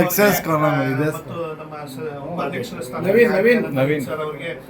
Success ಕಾನೂನು ಇದೆ. ಮತ್ತು ನಮ್ಮ ಸ- ಉಪಾಧ್ಯಕ್ಷರ ಸ್ಥಾನ ನವೀನ್, ನವೀನ್, ನವೀನ್. ಸರ್ ಅವರಿಗೆ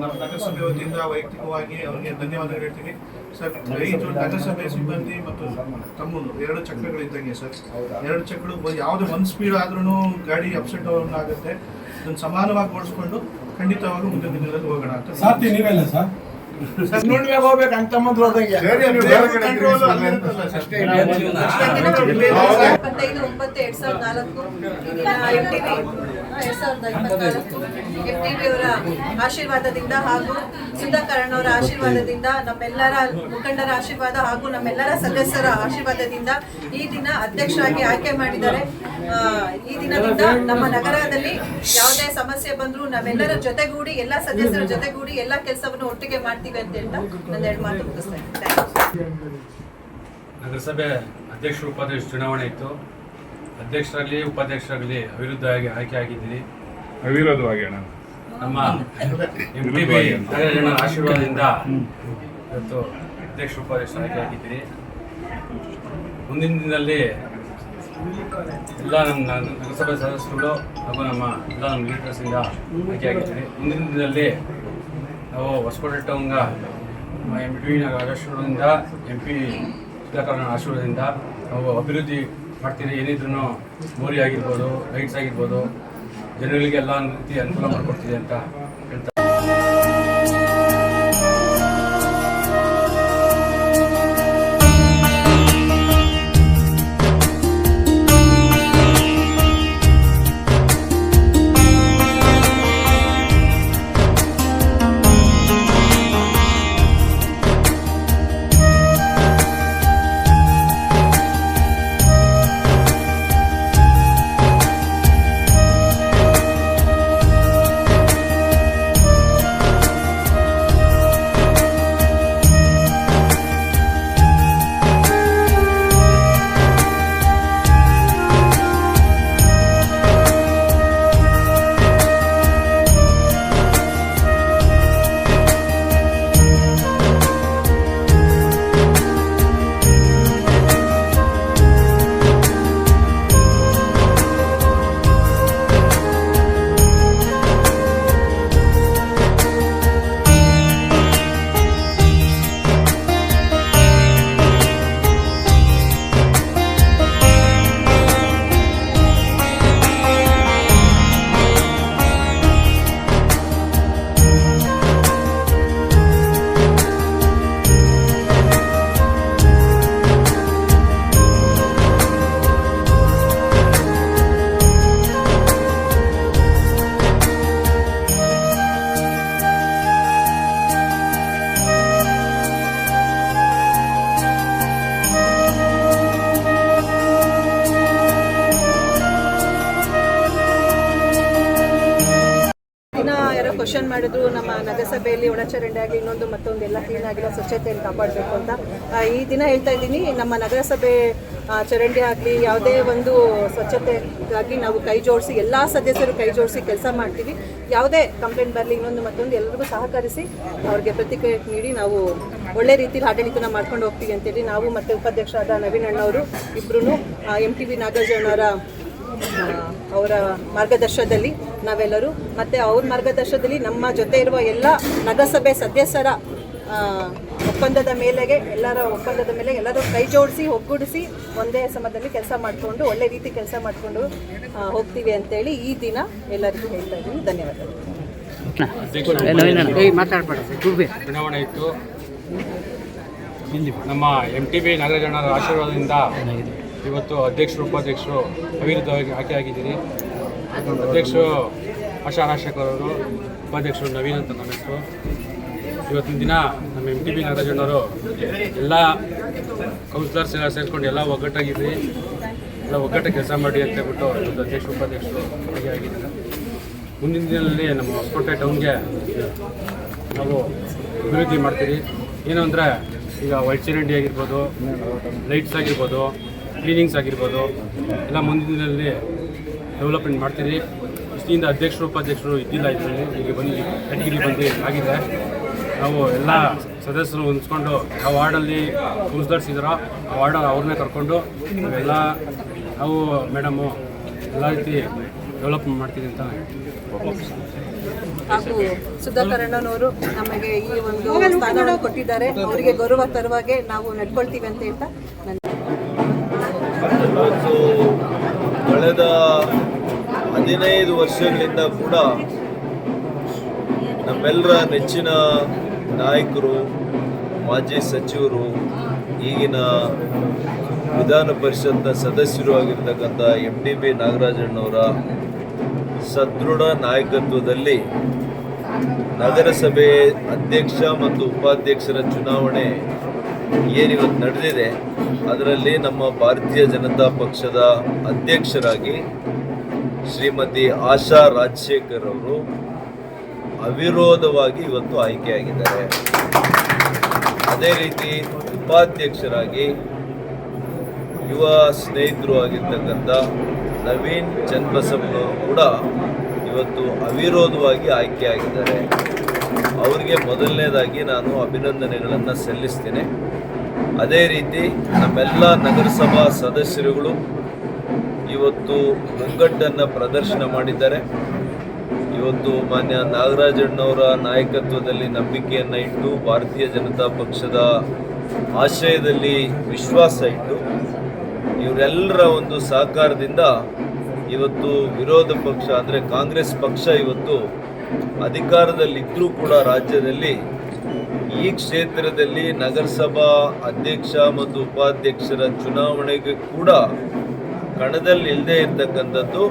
ನಮ್ಮ ನಗರಸಭೆ ವತಿಯಿಂದ ವೈಯಕ್ತಿಕವಾಗಿ ಅವರಿಗೆ ಧನ್ಯವಾದಗಳು ಹೇಳ್ತೀನಿ. ಸರ್ ಐದು ನಗರಸಭೆ ಸಿಬ್ಬಂದಿ ಮತ್ತು ತಮ್ಮದು ಎರಡು ಚಕ್ರಗಳಿದ್ದಂಗೆ ಸರ್. ಎರಡು ಚಕ್ರಗಳು ಬ- ಯಾವುದೇ ಒಂದು ಸ್ಪೀಡ್ ಆದ್ರೂ ಗಾಡಿ ಅಪ್ಸೆಟ್ ಡೌನ್ ಆಗುತ್ತೆ. ಅದನ್ನು ಸಮಾನವಾಗಿ ಓಡಿಸ್ಕೊಂಡು ಖಂಡಿತವಾಗಿ ಮುಂದಿನ ದಿನದಲ್ಲಿ ಹೋಗೋಣ ಅಂತ ಸಾರ್ಥಿ ನೀವೆಲ್ಲ ಸರ್? ನೋಡ್ಬೇಕು ಹೋಗ್ಬೇಕು ಅಂತ ಮಂತ್ರ ಹೋದಂಗೆ. ಇಪ್ಪತ್ತೈದು ಒಂಬತ್ತು ಎರಡ್ ಸಾವಿರದ ನಾಲ್ಕು ಎಫ್ ಟಿ ಬಿ ಎರಡ್ ಸಾವಿರದ ಇಪ್ಪತ್ನಾಲ್ಕು. ಎಂ ಟಿ ಅವರ ಆಶೀರ್ವಾದದಿಂದ ಹಾಗೂ ಸುಧಾಕರಣ್ ಅವರ ಆಶೀರ್ವಾದದಿಂದ ನಮ್ಮೆಲ್ಲರ ಮುಖಂಡರ ಆಶೀರ್ವಾದ ಹಾಗೂ ನಮ್ಮೆಲ್ಲರ ಸದಸ್ಯರ ಆಶೀರ್ವಾದದಿಂದ ಈ ದಿನ ಅಧ್ಯಕ್ಷರಾಗಿ ಆಯ್ಕೆ ಮಾಡಿದ್ದಾರೆ. ಈ ದಿನದಿಂದ ನಮ್ಮ ನಗರದಲ್ಲಿ ಯಾವುದೇ ಸಮಸ್ಯೆ ಬಂದ್ರು ನಾವೆಲ್ಲರ ಜೊತೆಗೂಡಿ ಎಲ್ಲ ಸದಸ್ಯರ ಜೊತೆಗೂಡಿ ಎಲ್ಲ ಕೆಲಸವನ್ನು ಒಟ್ಟಿಗೆ ಮಾಡ್ತೀವಿ ಅಂತ ಹೇಳ್ತಾ ಎರಡು ಮಾತು ಮುಗಿಸ್ತಾ. ನಗರಸಭೆ ಅಧ್ಯಕ್ಷರು ಉಪಾಧ್ಯಕ್ಷ ಚುನಾವಣೆ ಇತ್ತು. ಅಧ್ಯಕ್ಷರಾಗಲಿ ಉಪಾಧ್ಯಕ್ಷರಾಗಲಿ ಅವಿರುದ್ಧವಾಗಿ ಆಯ್ಕೆ ಆಗಿದ್ದೀರಿ. ಅವಿರೋಧವಾಗಿ ಅಣ್ಣ. ನಮ್ಮ ಎಂ ಟಿ ಬಿ ಆಶೀರ್ವಾದದಿಂದ ಇವತ್ತು ಅಧ್ಯಕ್ಷ ಉಪಾಧ್ಯಕ್ಷ ಆಯ್ಕೆ ಆಗಿದ್ದೀನಿ ಮುಂದಿನ ದಿನದಲ್ಲಿ ಎಲ್ಲ ನಮ್ಮ ನಗ- ನಗರಸಭೆ ಸದಸ್ಯರುಗಳು ಹಾಗೂ ನಮ್ಮ ಎಲ್ಲ ನಮ್ಮ ಲೀಡರ್ಸಿಂದ ಆಯ್ಕೆ ಆಗಿದ್ದೀವಿ ಮುಂದಿನ ದಿನದಲ್ಲಿ ನಾವು ಹೊಸಕೋಟೆ ಟೌನ್ಗ ಎಂ ಪಿ ಆಶೀರ್ವಾದದಿಂದ ಎಂ ಪಿ ಸುಧಾಕರಣ ಆಶೀರ್ವಾದದಿಂದ ನಾವು ಅಭಿವೃದ್ಧಿ ಮಾಡ್ತೀರಿ ಏನಿದ್ರು ಮೋರಿ ಆಗಿರ್ಬೋದು ಲೈಟ್ಸ್ ಆಗಿರ್ಬೋದು ಜನಗಳಿಗೆ ಎಲ್ಲ ರೀತಿ ಅನುಕೂಲ ಮಾಡಿಕೊಡ್ತೀವಿ ಅಂತ ಮಾಡಿದ್ರು, ನಮ್ಮ ನಗರಸಭೆಯಲ್ಲಿ ಒಳಚರಂಡಿ ಆಗಲಿ ಇನ್ನೊಂದು ಮತ್ತೊಂದು ಎಲ್ಲ ಕ್ಲೀನ್ ಆಗಿಲ್ಲ ಸ್ವಚ್ಛತೆಯನ್ನು ಕಾಪಾಡಬೇಕು ಅಂತ. ಈ ದಿನ ಹೇಳ್ತಾ ಇದ್ದೀನಿ, ನಮ್ಮ ನಗರಸಭೆ ಚರಂಡಿ ಆಗಲಿ, ಯಾವುದೇ ಒಂದು ಸ್ವಚ್ಛತೆಗಾಗಿ ನಾವು ಕೈ ಜೋಡಿಸಿ, ಎಲ್ಲ ಸದಸ್ಯರು ಕೈ ಜೋಡಿಸಿ ಕೆಲಸ ಮಾಡ್ತೀವಿ. ಯಾವುದೇ ಕಂಪ್ಲೇಂಟ್ ಬರಲಿ, ಇನ್ನೊಂದು ಮತ್ತೊಂದು ಎಲ್ಲರಿಗೂ ಸಹಕರಿಸಿ ಅವ್ರಿಗೆ ಪ್ರತಿಕ್ರಿಯೆ ನೀಡಿ ನಾವು ಒಳ್ಳೆ ರೀತಿಯಲ್ಲಿ ಆಡಳಿತನ ಮಾಡ್ಕೊಂಡು ಹೋಗ್ತೀವಿ ಅಂತೇಳಿ ನಾವು ಮತ್ತು ಉಪಾಧ್ಯಕ್ಷರಾದ ನವೀನ್ ಅಣ್ಣವರು ಇಬ್ಬರೂ ಎಂ ಟಿ ವಿ ನಾಗಾರ್ಜುನವರ ಅವರ ಮಾರ್ಗದರ್ಶನದಲ್ಲಿ ನಾವೆಲ್ಲರೂ ಮತ್ತು ಅವ್ರ ಮಾರ್ಗದರ್ಶನದಲ್ಲಿ ನಮ್ಮ ಜೊತೆ ಇರುವ ಎಲ್ಲ ನಗರಸಭೆ ಸದಸ್ಯರ ಒಪ್ಪಂದದ ಮೇಲೆಗೆ ಎಲ್ಲರ ಒಪ್ಪಂದದ ಮೇಲೆ ಎಲ್ಲರೂ ಕೈ ಜೋಡಿಸಿ ಒಗ್ಗೂಡಿಸಿ ಒಂದೇ ಸಮಯದಲ್ಲಿ ಕೆಲಸ ಮಾಡಿಕೊಂಡು ಒಳ್ಳೆ ರೀತಿ ಕೆಲಸ ಮಾಡಿಕೊಂಡು ಹೋಗ್ತೀವಿ ಅಂತೇಳಿ ಈ ದಿನ ಎಲ್ಲರಿಗೂ ಹೇಳ್ತಾ ಇದ್ದೀನಿ. ಧನ್ಯವಾದಗಳು. ಚುನಾವಣೆ ಇತ್ತು. ನಮ್ಮ ಎಂ ಟಿ ಬಿ ನಾಗರಾಜಣ್ಣರ ಆಶೀರ್ವಾದದಿಂದ ಇವತ್ತು ಅಧ್ಯಕ್ಷರು ಉಪಾಧ್ಯಕ್ಷರು ಅವಿರುದ್ಧವಾಗಿ ಆಯ್ಕೆ ಆಗಿದ್ದೀನಿ ಅಧ್ಯಕ್ಷರು ಆಶಾ ರಾಜಶೇಖರವರು ಉಪಾಧ್ಯಕ್ಷರು ನವೀನ್ ಅಂತ ನನ್ನ ಹೆಸರು. ಇವತ್ತಿನ ದಿನ ನಮ್ಮ ಎಂ ಟಿ ಬಿ ನಾಗರಾಜಣ್ಣವರು ಎಲ್ಲ ಕೌನ್ಸಿಲರ್ಸ್ ಎಲ್ಲ ಸೇರಿಸ್ಕೊಂಡು ಎಲ್ಲ ಒಗ್ಗಟ್ಟಾಗಿದ್ವಿ ಎಲ್ಲ ಒಗ್ಗಟ್ಟಾಗಿ ಕೆಲಸ ಮಾಡಿ ಅಂತ ಹೇಳ್ಬಿಟ್ಟು ಇವತ್ತು ಅಧ್ಯಕ್ಷ ಉಪಾಧ್ಯಕ್ಷರು ಆಗಿದ್ದಾರೆ. ಮುಂದಿನ ದಿನದಲ್ಲಿ ನಮ್ಮ ಹೊಸಕೋಟೆ ಟೌನ್ಗೆ ನಾವು ಅಭಿವೃದ್ಧಿ ಮಾಡ್ತೀವಿ. ಏನು ಅಂದರೆ ಈಗ ವೈಟ್ ಚರಂಡಿ ಆಗಿರ್ಬೋದು, ಲೈಟ್ಸ್ ಆಗಿರ್ಬೋದು, ಕ್ಲೀನಿಂಗ್ಸ್ ಆಗಿರ್ಬೋದು, ಎಲ್ಲ ಮುಂದಿನ ದಿನದಲ್ಲಿ ಡೆವಲಪ್ಮೆಂಟ್ ಮಾಡ್ತೀರಿ ಇಷ್ಟಿಂದ ಅಧ್ಯಕ್ಷರು ಉಪಾಧ್ಯಕ್ಷರು ಇದ್ದಿಲ್ಲ ಇದರಲ್ಲಿ. ಹೀಗೆ ಬಂದು ಕ್ಯಾಟಗಿರಿ ಬಂದು ಆಗಿದೆ. ನಾವು ಎಲ್ಲ ಸದಸ್ಯರು ಹೊಂದಿಸ್ಕೊಂಡು ಯಾವ ವಾರ್ಡಲ್ಲಿ ಕೌನ್ಸಿಲರ್ಸ್ ಆ ವಾರ್ಡ್ ಅವ್ರನ್ನೇ ಕರ್ಕೊಂಡು ನಾವೆಲ್ಲ, ನಾವು, ಮೇಡಮು, ಎಲ್ಲ ರೀತಿ ಡೆವಲಪ್ ಮಾಡ್ತೀವಿ ಅಂತ ಹಾಗೂ ಸುಧಾಕರಣ್ಣನವರು ನಮಗೆ ಈ ಒಂದು ಸ್ಥಾನವನ್ನು ಕೊಟ್ಟಿದ್ದಾರೆ. ಅವರಿಗೆ ಗೌರವ ತರುವಾಗೆ ನಾವು ನಡ್ಕೊಳ್ತೀವಿ ಅಂತ ಹೇಳ್ತಾ ಹದಿನೈದು ವರ್ಷಗಳಿಂದ ಕೂಡ ನಮ್ಮೆಲ್ಲರ ನೆಚ್ಚಿನ ನಾಯಕರು, ಮಾಜಿ ಸಚಿವರು, ಈಗಿನ ವಿಧಾನ ಪರಿಷತ್ನ ಸದಸ್ಯರು ಆಗಿರ್ತಕ್ಕಂಥ ಎಂ ಡಿ ಬಿ ನಾಗರಾಜಣ್ಣವರ ಸದೃಢ ನಾಯಕತ್ವದಲ್ಲಿ ನಗರಸಭೆ ಅಧ್ಯಕ್ಷ ಮತ್ತು ಉಪಾಧ್ಯಕ್ಷರ ಚುನಾವಣೆ ಏನಿವತ್ತು ನಡೆದಿದೆ, ಅದರಲ್ಲಿ ನಮ್ಮ ಭಾರತೀಯ ಜನತಾ ಪಕ್ಷದ ಅಧ್ಯಕ್ಷರಾಗಿ ಶ್ರೀಮತಿ ಆಶಾ ರಾಜಶೇಖರ್ ಅವರು ಅವಿರೋಧವಾಗಿ ಇವತ್ತು ಆಯ್ಕೆಯಾಗಿದ್ದಾರೆ. ಅದೇ ರೀತಿ ಉಪಾಧ್ಯಕ್ಷರಾಗಿ ಯುವ ಸ್ನೇಹಿತರು ಆಗಿರ್ತಕ್ಕಂಥ ನವೀನ್ ಚನ್ನಬಸಪ್ಪನವರು ಕೂಡ ಇವತ್ತು ಅವಿರೋಧವಾಗಿ ಆಯ್ಕೆಯಾಗಿದ್ದಾರೆ. ಅವರಿಗೆ ಮೊದಲನೇದಾಗಿ ನಾನು ಅಭಿನಂದನೆಗಳನ್ನು ಸಲ್ಲಿಸ್ತೇನೆ. ಅದೇ ರೀತಿ ನಮ್ಮೆಲ್ಲ ನಗರಸಭಾ ಸದಸ್ಯರುಗಳು ಇವತ್ತು ಮುಗ್ಗಟ್ಟನ್ನು ಪ್ರದರ್ಶನ ಮಾಡಿದ್ದಾರೆ. ಇವತ್ತು ಮಾನ್ಯ ನಾಗರಾಜಣ್ಣವರ ನಾಯಕತ್ವದಲ್ಲಿ ನಂಬಿಕೆಯನ್ನು ಇಟ್ಟು ಭಾರತೀಯ ಜನತಾ ಪಕ್ಷದ ಆಶಯದಲ್ಲಿ ವಿಶ್ವಾಸ ಇಟ್ಟು ಇವರೆಲ್ಲರ ಒಂದು ಸಹಕಾರದಿಂದ ಇವತ್ತು ವಿರೋಧ ಪಕ್ಷ ಅಂದರೆ ಕಾಂಗ್ರೆಸ್ ಪಕ್ಷ ಇವತ್ತು ಅಧಿಕಾರದಲ್ಲಿದ್ದರೂ ಕೂಡ ರಾಜ್ಯದಲ್ಲಿ ಈ ಕ್ಷೇತ್ರದಲ್ಲಿ ನಗರಸಭಾ ಅಧ್ಯಕ್ಷ ಮತ್ತು ಉಪಾಧ್ಯಕ್ಷರ ಚುನಾವಣೆಗೆ ಕೂಡ ಕಣದಲ್ಲಿ ಇಲ್ಲದೆ ಇರತಕ್ಕಂಥದ್ದು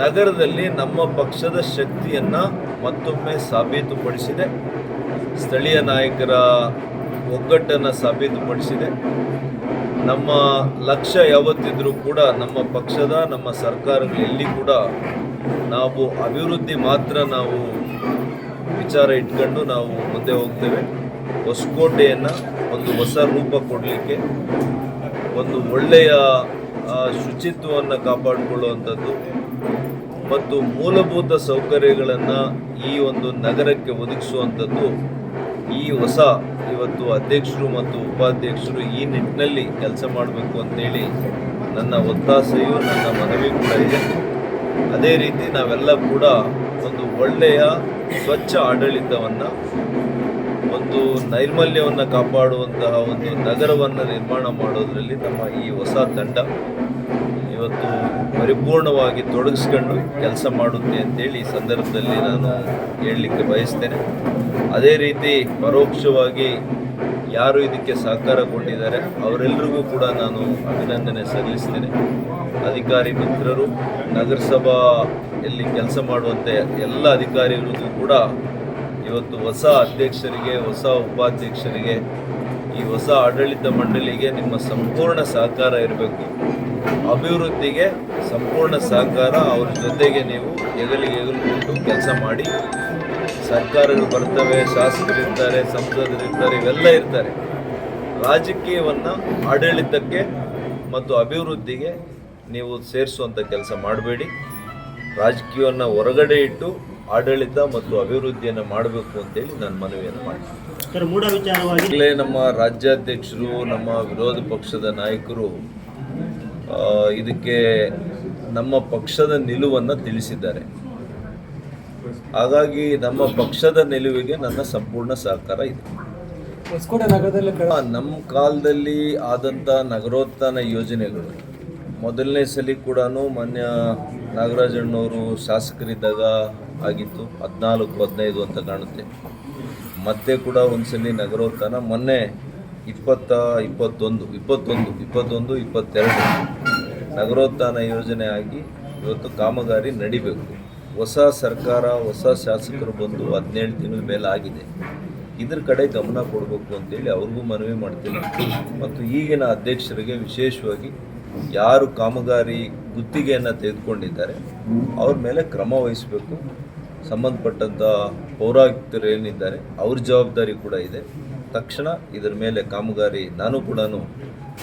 ನಗರದಲ್ಲಿ ನಮ್ಮ ಪಕ್ಷದ ಶಕ್ತಿಯನ್ನು ಮತ್ತೊಮ್ಮೆ ಸಾಬೀತುಪಡಿಸಿದೆ. ಸ್ಥಳೀಯ ನಾಯಕರ ಒಗ್ಗಟ್ಟನ್ನು ಸಾಬೀತುಪಡಿಸಿದೆ. ನಮ್ಮ ಲಕ್ಷ್ಯ ಯಾವತ್ತಿದ್ರೂ ಕೂಡ ನಮ್ಮ ಪಕ್ಷದ, ನಮ್ಮ ಸರ್ಕಾರಗಳು ಎಲ್ಲಿ ಕೂಡ ನಾವು ಅಭಿವೃದ್ಧಿ ಮಾತ್ರ ನಾವು ವಿಚಾರ ಇಟ್ಕೊಂಡು ನಾವು ಮುಂದೆ ಹೋಗ್ತೇವೆ. ಹೊಸಕೋಟೆಯನ್ನು ಒಂದು ಹೊಸ ರೂಪ ಕೊಡಲಿಕ್ಕೆ, ಒಂದು ಒಳ್ಳೆಯ ಶುಚಿತ್ವವನ್ನು ಕಾಪಾಡಿಕೊಳ್ಳುವಂಥದ್ದು ಮತ್ತು ಮೂಲಭೂತ ಸೌಕರ್ಯಗಳನ್ನು ಈ ಒಂದು ನಗರಕ್ಕೆ ಒದಗಿಸುವಂಥದ್ದು ಈ ಹೊಸ ಇವತ್ತು ಅಧ್ಯಕ್ಷರು ಮತ್ತು ಉಪಾಧ್ಯಕ್ಷರು ಈ ನಿಟ್ಟಿನಲ್ಲಿ ಕೆಲಸ ಮಾಡಬೇಕು ಅಂತೇಳಿ ನನ್ನ ಒತ್ತಾಸೆಯು ನನ್ನ ಮನವಿ ಕೂಡ ಇದೆ. ಅದೇ ರೀತಿ ನಾವೆಲ್ಲ ಕೂಡ ಒಂದು ಒಳ್ಳೆಯ ಸ್ವಚ್ಛ ಆಡಳಿತವನ್ನು ಒಂದು ನೈರ್ಮಲ್ಯವನ್ನು ಕಾಪಾಡುವಂತಹ ಒಂದು ನಗರವನ್ನು ನಿರ್ಮಾಣ ಮಾಡೋದರಲ್ಲಿ ನಮ್ಮ ಈ ಹೊಸ ತಂಡ ಇವತ್ತು ಪರಿಪೂರ್ಣವಾಗಿ ತೊಡಗಿಸ್ಕೊಂಡು ಕೆಲಸ ಮಾಡುತ್ತೆ ಅಂತೇಳಿ ಈ ಸಂದರ್ಭದಲ್ಲಿ ನಾನು ಹೇಳಲಿಕ್ಕೆ ಬಯಸ್ತೇನೆ. ಅದೇ ರೀತಿ ಪರೋಕ್ಷವಾಗಿ ಯಾರು ಇದಕ್ಕೆ ಸಹಕಾರ ಕೊಟ್ಟಿದ್ದಾರೆ ಅವರೆಲ್ಲರಿಗೂ ಕೂಡ ನಾನು ಅಭಿನಂದನೆ ಸಲ್ಲಿಸ್ತೇನೆ. ಅಧಿಕಾರಿ ಮಿತ್ರರು ನಗರಸಭಾ ಎಲ್ಲಿ ಕೆಲಸ ಮಾಡುವಂತೆ ಎಲ್ಲ ಅಧಿಕಾರಿಗಳಿಗೂ ಕೂಡ ಇವತ್ತು ಹೊಸ ಅಧ್ಯಕ್ಷರಿಗೆ, ಹೊಸ ಉಪಾಧ್ಯಕ್ಷರಿಗೆ, ಈ ಹೊಸ ಆಡಳಿತ ಮಂಡಳಿಗೆ ನಿಮ್ಮ ಸಂಪೂರ್ಣ ಸಹಕಾರ ಇರಬೇಕು. ಅಭಿವೃದ್ಧಿಗೆ ಸಂಪೂರ್ಣ ಸಹಕಾರ, ಅವ್ರ ಜೊತೆಗೆ ನೀವು ಹೆಗಲು ಕೊಟ್ಟು ಕೆಲಸ ಮಾಡಿ. ಸರ್ಕಾರಗಳು ಬರ್ತವೆ ಶಾಸಕರಿರ್ತಾರೆ ಸಂಸದರಿರ್ತಾರೆ ಇವೆಲ್ಲ ಇರ್ತಾರೆ. ರಾಜಕೀಯವನ್ನು ಆಡಳಿತಕ್ಕೆ ಮತ್ತು ಅಭಿವೃದ್ಧಿಗೆ ನೀವು ಸೇರಿಸುವಂಥ ಕೆಲಸ ಮಾಡಬೇಡಿ. ರಾಜಕೀಯವನ್ನು ಹೊರಗಡೆ ಇಟ್ಟು ಆಡಳಿತ ಮತ್ತು ಅಭಿವೃದ್ಧಿಯನ್ನು ಮಾಡಬೇಕು ಅಂತೇಳಿ ನಾನು ಮನವಿಯನ್ನು ಮಾಡ್ತೀನಿ. ಈಗಲೇ ನಮ್ಮ ರಾಜ್ಯಾಧ್ಯಕ್ಷರು ನಮ್ಮ ವಿರೋಧ ಪಕ್ಷದ ನಾಯಕರು ಆ, ಇದಕ್ಕೆ ನಮ್ಮ ಪಕ್ಷದ ನಿಲುವನ್ನು ತಿಳಿಸಿದ್ದಾರೆ. ಹಾಗಾಗಿ ನಮ್ಮ ಪಕ್ಷದ ನಿಲುವಿಗೆ ನನ್ನ ಸಂಪೂರ್ಣ ಸಹಕಾರ ಇದೆ. ನಮ್ಮ ಕಾಲದಲ್ಲಿ ಆದಂಥ ನಗರೋತ್ಥಾನ ಯೋಜನೆಗಳು ಮೊದಲನೇ ಸಲ ಕೂಡ ಮಾನ್ಯ ನಾಗರಾಜಣ್ಣವರು ಶಾಸಕರಿದ್ದಾಗ ಆಗಿತ್ತು. ಹದಿನಾಲ್ಕು, ಹದಿನೈದು ಅಂತ ಕಾಣುತ್ತೆ. ಮತ್ತೆ ಕೂಡ ಒಂದ್ಸಲಿ ನಗರೋತ್ಥಾನ. ಮೊನ್ನೆ ಇಪ್ಪತ್ತ, ಇಪ್ಪತ್ತೊಂದು ಇಪ್ಪತ್ತೊಂದು ಇಪ್ಪತ್ತೊಂದು, ಇಪ್ಪತ್ತೆರಡು ನಗರೋತ್ಥಾನ ಯೋಜನೆ ಆಗಿ ಇವತ್ತು ಕಾಮಗಾರಿ ನಡಿಬೇಕು. ಹೊಸ ಸರ್ಕಾರ, ಹೊಸ ಶಾಸಕರು ಬಂದು ಹದಿನೇಳು ತಿಂಗಳ ಮೇಲೆ ಆಗಿದೆ. ಇದ್ರ ಕಡೆ ಗಮನ ಕೊಡಬೇಕು ಅಂತೇಳಿ ಅವ್ರಿಗೂ ಮನವಿ ಮಾಡ್ತೀನಿ. ಮತ್ತು ಈಗಿನ ಅಧ್ಯಕ್ಷರಿಗೆ ವಿಶೇಷವಾಗಿ ಯಾರು ಕಾಮಗಾರಿ ಗುತ್ತಿಗೆಯನ್ನು ತೆಗೆದುಕೊಂಡಿದ್ದಾರೆ, ಅವ್ರ ಮೇಲೆ ಕ್ರಮ ವಹಿಸಬೇಕು. ಸಂಬಂಧಪಟ್ಟಂಥ ಪೌರಾಯುಕ್ತರು ಏನಿದ್ದಾರೆ ಅವ್ರ ಜವಾಬ್ದಾರಿ ಕೂಡ ಇದೆ. ತಕ್ಷಣ ಇದರ ಮೇಲೆ ಕಾಮಗಾರಿ, ನಾನು ಕೂಡ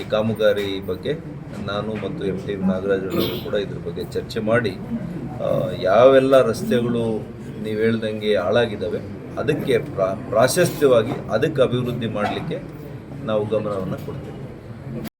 ಈ ಕಾಮಗಾರಿ ಬಗ್ಗೆ, ನಾನು ಮತ್ತು ಎಂ ಟಿ ನಾಗರಾಜರವರು ಕೂಡ ಇದ್ರ ಬಗ್ಗೆ ಚರ್ಚೆ ಮಾಡಿ ಯಾವೆಲ್ಲ ರಸ್ತೆಗಳು ನೀವು ಹೇಳ್ದಂಗೆ ಹಾಳಾಗಿದ್ದಾವೆ ಅದಕ್ಕೆ ಪ್ರಾ, ಪ್ರಾಶಸ್ತ್ಯವಾಗಿ ಅದಕ್ಕೆ ಅಭಿವೃದ್ಧಿ ಮಾಡಲಿಕ್ಕೆ ನಾವು ಗಮನವನ್ನು ಕೊಡ್ತೇವೆ.